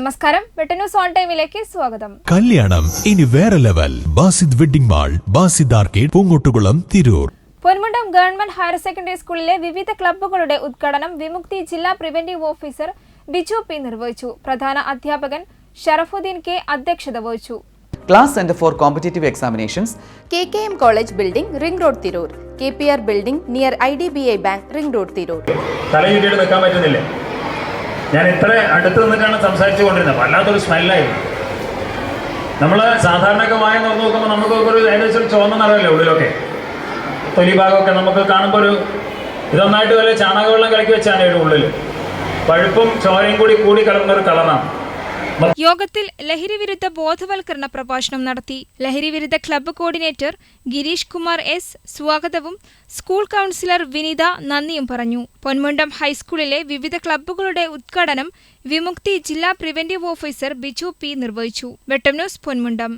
നമസ്കാരം. വെട്ട news on ടൈമിലേക്ക് സ്വാഗതം. കല്യാണം. ഇനി വേറെ level. Basid wedding mall Basid arcade Poonkottukulam Tirur. Ponmundam government higher secondary സ്കൂളിലെ വിവിധ ക്ലബ്ബുകളുടെ ഉദ്ഘാടനം വിമുക്തി ജില്ലാ പ്രിവന്റീവ് ഓഫീസർ ബിജു പി നിർവഹിച്ചു. പ്രധാന അധ്യാപകൻ ഷറഫുദ്ദീൻ കെ അധ്യക്ഷത വഹിച്ചു. Class centre for competitive examinations K K M college building ring road Tirur. K P R building near I D B I bank ring road Tirur. തലയുറ്റിയിട്ട് നിൽക്കാൻ പറ്റുന്നില്ല? ഞാൻ ഇത്ര അടുത്ത് നിന്നിട്ടാണ് സംസാരിച്ചു കൊണ്ടിരുന്നത്. വല്ലാത്തൊരു സ്മെല്ലായി നമ്മൾ സാധാരണയൊക്കെ വായ തുറന്നു നോക്കുമ്പോൾ നമുക്ക് ഒരു ഏകദേശം ചുവന്ന നിറമല്ലേ ഉള്ളിലൊക്കെ? തൊലി ഭാഗമൊക്കെ നമുക്ക് കാണുമ്പോൾ ഒരു ഇതൊന്നായിട്ട് വല്ല ചാണകവെള്ളം കലക്കി വെച്ചാണ് ഇതിന്റെ ഉള്ളിൽ പഴുപ്പും ചോരയും കൂടി കൂടി കലർന്ന കളറാണ് യോഗത്തിൽ ലഹരി വിരുദ്ധ ബോധവൽക്കരണ പ്രഭാഷണം നടത്തി. ലഹരി വിരുദ്ധ club coordinator Girish Kumar S. സ്വാഗതവും സ്കൂൾ കൗൺസിലർ വിനിത നന്ദിയും പറഞ്ഞു. പൊന്മുണ്ടം ഹൈസ്കൂളിലെ വിവിധ ക്ലബ്ബുകളുടെ ഉദ്ഘാടനം വിമുക്തി ജില്ലാ പ്രിവന്റീവ് ഓഫീസർ ബിജു പി നിർവഹിച്ചു. വെട്ടം ന്യൂസ് പൊന്മുണ്ടം.